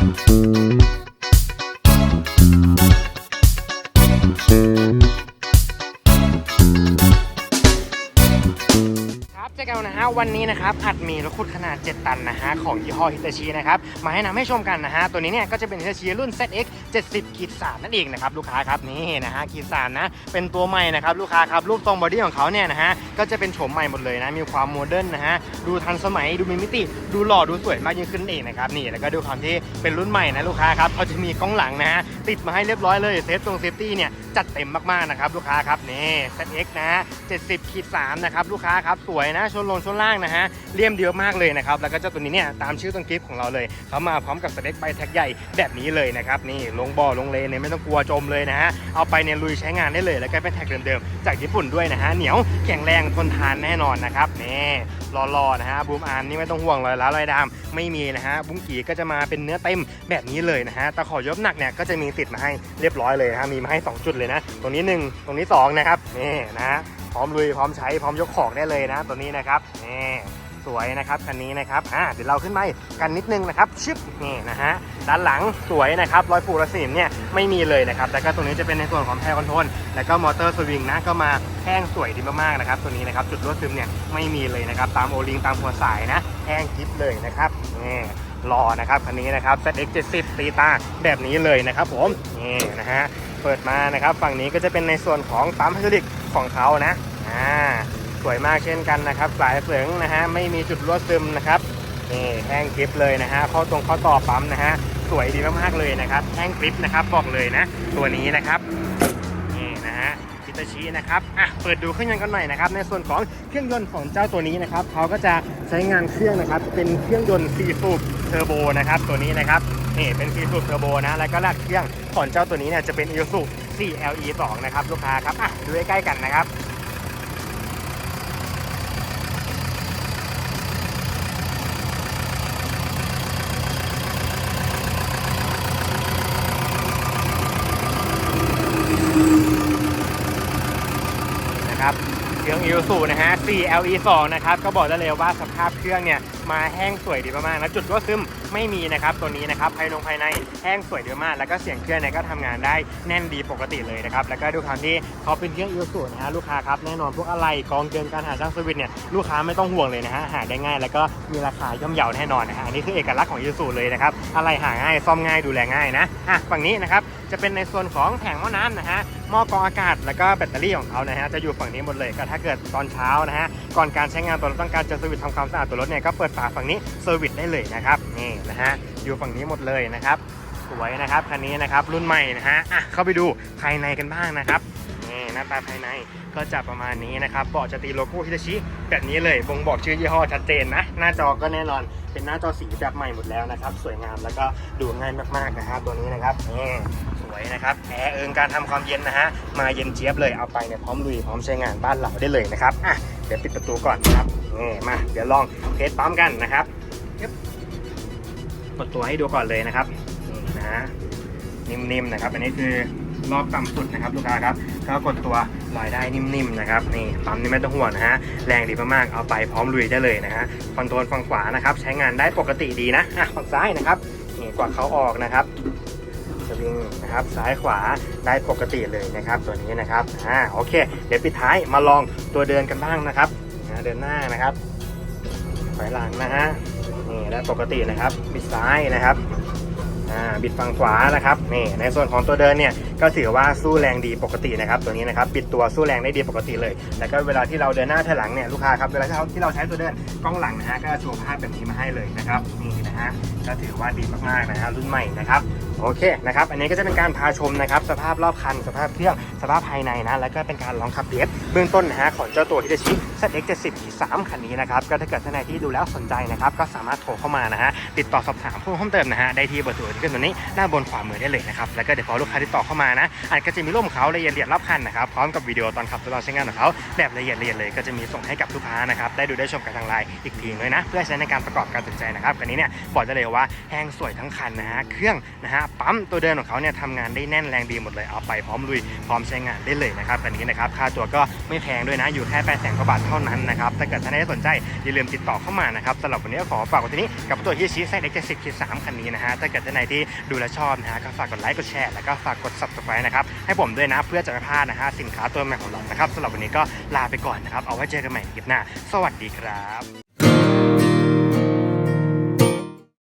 Música ครับเจอกันนะฮะวันนี้นะครับอัดมีรถขุดขนาด 7 ตันนะฮะของยี่ห้อฮิตาชินะครับมาให้นำให้ชมกันนะฮะตัวนี้เนี่ยก็จะเป็นฮิตาชิรุ่น ZX 70ขีด3นั่นเองนะครับลูกค้าครับนี่นะฮะขีด3นะเป็นตัวใหม่นะครับลูกค้าครับรูปทรงบอดี้ของเขาเนี่ยนะฮะก็จะเป็นโฉมใหม่หมดเลยนะมีความโมเดิร์นนะฮะดูทันสมัยดูมีมิติดูหล่อดูสวยมากยิ่งขึ้นเองนะครับนี่แล้วก็ดูความที่เป็นรุ่นใหม่นะลูกค้าครับเขาจะมีกล้องหลังนะฮะติดมาให้เรียบร้อยเลยเซฟตรงเซฟตี้เนี่ยจัดเต็มมากๆนะครับลูกค้าครับนี่ ZX นะ70ขีดสนะครับลูกค้าครับสวยนะชนลงชนล่างนะฮะเลี่ยมเดียวมากเลยนะครับแล้วก็เจ้าตัวนี้เนี่ยตามชื่อต้นคลิปของเราเลยเขามาพร้อมกับสเต็กใบแท็กใหญ่แบบนี้เลยนะครับนี่ลงบ่อลงเลนเนี่ยไม่ต้องกลัวจมเลยนะฮะเอาไปเนี่ยลุยใช้งานได้เลย แล้วก็เป็นแท็กเดิมๆจากญี่ปุ่นด้วยนะฮะเหนียวแข็งแรงทนทานแน่นอนนะครับนี่รอๆนะฮะบูมอาร์มนี่ไม่ต้องห่วงรอยร้าวรอยดำไม่มีนะฮะบุ้งกี่ก็จะมาเป็นเนื้อเต็มแบบนี้เลยนะฮะตะขอยกหนักเนี่ยก็จะมีติดมาให้เรียบร้อยเลยนะฮะมีมาให้ 2 จุดเลยนะตรงนี้ 1 ตรงนี้2นะครับนี่นะฮะ พร้อมลุยพร้อมใช้พร้อมยกของได้เลยนะ ตัวนี้นะครับนี่สวยนะครับคันนี้นะครับอ่าเดี๋ยวเราขึ้นไปกันนิดนึงนะครับชึบนี่นะฮะด้านหลังสวยนะครับรอยปูรสีมเนี่ยไม่มีเลยนะครับแล้วก็ตรงนี้จะเป็นในส่วนของแพรคอนโทรลแล้วก็มอเตอร์สวิงนะก็มาแห้งสวยดีมากๆนะครับตัวนี้นะครับจุดรั่วซึมเนี่ยไม่มีเลยนะครับตามโอลิงตามหัวสายนะแห้งกริบเลยนะครับนี่รอนะครับคันนี้นะครับ ZX 70 ตีตาแบบนี้เลยนะครับผมนี่นะฮะเปิดมานะครับฝั่งนี้ก็จะเป็นในส่วนของปั๊มไฮดรอลิก ของเขานะอ่าสวยมากเช่นกันนะครับ สายเสืองนะฮะไม่มีจุดรั่วซึมนะครับนี่แห้งกริปเลยนะฮะเข้าตรงเข้าต่อปั๊มนะฮะสวยดีมากๆเลยนะครับแห้งกริปนะครับบอกเลยนะ ตัวนี้นะครับนี่นะฮะิตาชินะครับอะเปิดดูเครื่องยนต์กันหน่อยนะครับ ในส่วนของเครื่องยนต์ของเจ้าตัวนี้นะครับเขาก็จะใช้งานเครื่องนะครับ เป็นเครื่องยนต์4สูบเทอร์โบนะครับ ตัวนี้นะครับ นี่เป็น4สูบเทอร์โบนะ แล้วก็ลากเครื่องของเจ้าตัวนี้เนี่ยจะเป็นอีซู 4 LE 2นะครับลูกค้าครับอะดูใใกล้กันนะครับนะครับเครื่องอีวสูนะฮะ4 LE 2นะครับก็บอกได้เลยว่าสภาพเครื่องเนี่ยมาแห้งสวยดีมากๆนะจุดรั่วซึมไม่มีนะครับตัวนี้นะครับภายในภายในแห้งสวยดีมากแล้วก็เสียงเครื่องเนี่ยก็ทำงานได้แน่นดีปกติเลยนะครับแล้วก็ด้วยความที่เขาเป็นเครื่อง i ิ s u นะฮะลูกค้าครับแน่นอนพวกอะไรกองเกินการหาช่างสวิตเนี่ยลูกค้าไม่ต้องห่วงเลยนะฮะหาได้ง่าย แล้วก็มีราคาย่อมเยาแน่นอนนะฮะอันนี้คือเอกลักษณ์ของ i ิ s u เลยนะครับอะไรหาง่ายซ่อมง่ายดูแลง่ายนะอะฝั่งนี้นะครับจะเป็นในส่วนของแผงหม้อน้ำนะฮะหม้อกรองอากาศแล้วก็แบตเตอรี่ของเขานะฮะจะอยู่ฝั่งนี้หมดเลยก็ถ้าเกิดตอนเช้านะฮะก่อนการใช้งานตัวรถต้องการจะเซอร์ทำความสะอาดตัวรถเนี่ยก็เปิดฝาฝั่งนี้เซอร์วิสได้เลยนะครับนี่นะฮะอยู่ฝั่งนี้หมดเลยนะครับสวยนะครับคันนี้นะครับรุ่นใหม่นะฮะอะเข้าไปดูภายในกันบ้างนะครับนี่หน้าตาภายในก็จะประมาณนี้นะครับเบาะจะตีโลโก้ฮิตาชิแบบนี้เลยบ่งบอกชื่อยี่ห้อชัดเจนนะ หน้าจอก็แน่นอนเป็นหน้าจอสีแบบใหม่หมดแล้วนะครับ สวยงามแล้วก็ดูง่ายมากๆนะครับ ตัวนี้นะครับนี่สวยนะครับแอร์เอิงการทำความเย็นนะฮะมาเย็นเจี๊ยบเลยเอาไปเนี่ยพร้อมลุยพร้อมใช้งานบ้านเราได้เลยนะครับอะเดี๋ยวปิดประตูก่อนนะครับ นี่มาเดี๋ยวลองเทสปั๊มกันนะครับยึบกดตัวให้ดูก่อนเลยนะครับนี่นะฮะนิ่มๆนะครับ อันนี้คือรอบต่ำสุดนะครับลูกค้าครับก็กดตัวลอยได้นิ่มๆนะครับนี่ปั๊มนี่ไม่ต้องห่วงนะฮะแรงดีมากๆเอาไปพร้อมลุยได้เลยนะฮะคอนโทรลฝั่งขวานะครับ ใช้งานได้ปกติดีนะอะฝั่งซ้ายนะครับนี่กว่าเขาออกนะครับสวิงนะครับซ้ายขวาได้ปกติเลยนะครับ ตัวนี้นะครับอ่าโอเค เดี๋ยวปิดท้ายมาลองตัวเดินกันบ้างนะครับนะ เดินหน้านะครับถอยหลังนะฮะนี่ได้ปกตินะครับบิดซ้ายนะครับอ่าบิดฝั่งขวานะครับนี่ในส่วนของตัวเดินเนี่ยก็ถือว่าสู้แรงดีปกตินะครับ ตัวนี้นะครับปิดตัวสู้แรงได้ดีปกติเลย แล้วก็เวลาที่เราเดินหน้าถอยหลังเนี่ยลูกค้าครับเวลาที่เราที่เราใช้ตัวเดินกล้องหลังนะฮะก็โชว์ภาพแบบนี้มาให้เลยนะครับนี่นะฮะก็ถือว่าดีมากๆนะฮะรุ่นใหม่นะครับ โอเคนะครับ อันนี้ก็จะเป็นการพาชมนะครับ สภาพรอบคัน สภาพเครื่อง สภาพภายในนะ แล้วก็เป็นการลองขับเทสเบื้องต้นนะฮะของเจ้าตัวฮิตาชิ ZX 70 3คันนี้นะครับ ก็ถ้าเกิดท่านใดที่ดูแล้วสนใจนะครับ ก็สามารถโทรเข้ามานะฮะ ติดต่อสอบถามเพิ่มเติมนะฮะ ได้ที่เบอร์โทรที่ขึ้นตรงนี้หน้าบนขวามือได้เลยนะครับ แล้วก็เดี๋ยวพอลูกค้าติดต่อเข้ามานะอันก็จะมีร่มเขาละเอียดละเอียดรอบคันนะครับ พร้อมกับวิดีโอตอนขับทดลองใช้งานของเขาแบบละเอียดละเอียดเลย ก็จะมีส่งให้กับลูกค้านะครับได้ดูได้ชมกันทางไลน์อีกทีเลยนะ เพื่อใช้ในการประกอบการตัดสินใจนะครับคันนี้เนี่ยบอกได้เลยว่าแห้งสวยทั้งคันนะฮะเครื่องนะฮะปั๊มตัวเดินของเขาเนี่ยทำงานได้แน่นแรงดีหมดเลยเอาไปพร้อมลุยพร้อมใช้งานได้เลยนะครับคันนี้นะครับค่าตัวก็ไม่แพงด้วยนะอยู่แค่8 0 0 0 0กว่าบาทเท่านั้นนะครับถ้าเกิดท่านใดสนใจอย่าลืมติดต่อเข้ามานะครับสำหรับวันนี้ก็ขอฝากไว้ที่นี้กับตัวที่ชี้ไซเอ็กซ์สิบคิสามคันนี้นะฮะถ้าเกิดท่านใดที่ดูและชอบนะฮะก็ฝากกดไลค์กดแชร์แล้วก็ฝากกด subscribe นะครับให้ผมด้วยนะเพื่อจะไม่พลาดนะฮะสินค้าตัวใหม่ของเรานะครับสำหรับวันนี้ก็ลาไปก่อนนะครับเอาไว้เจอกันใหม่คลิปหน้า สวัสดีครับ